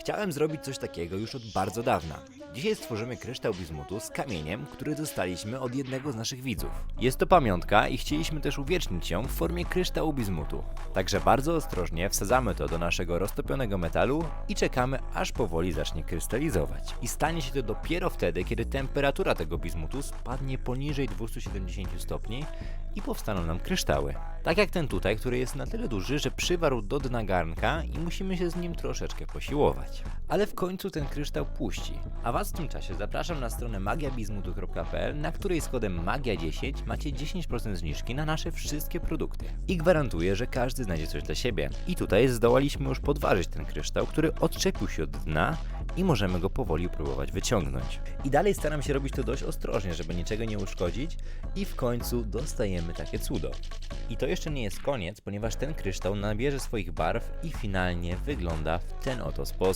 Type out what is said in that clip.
Chciałem zrobić coś takiego już od bardzo dawna. Dzisiaj stworzymy kryształ bizmutu z kamieniem, który dostaliśmy od jednego z naszych widzów. Jest to pamiątka i chcieliśmy też uwiecznić ją w formie kryształu bizmutu. Także bardzo ostrożnie wsadzamy to do naszego roztopionego metalu i czekamy aż powoli zacznie krystalizować. I stanie się to dopiero wtedy, kiedy temperatura tego bizmutu spadnie poniżej 270 stopni i powstaną nam kryształy. Tak jak ten tutaj, który jest na tyle duży, że przywarł do dna garnka i musimy się z nim troszeczkę posiłować. Ale w końcu ten kryształ puści. A Was w tym czasie zapraszam na stronę magiabizmutu.pl, na której z kodem MAGIA10 macie 10% zniżki na nasze wszystkie produkty. I gwarantuję, że każdy znajdzie coś dla siebie. I tutaj zdołaliśmy już podważyć ten kryształ, który odczepił się od dna i możemy go powoli próbować wyciągnąć. I dalej staram się robić to dość ostrożnie, żeby niczego nie uszkodzić i w końcu dostajemy takie cudo. I to jeszcze nie jest koniec, ponieważ ten kryształ nabierze swoich barw i finalnie wygląda w ten oto sposób.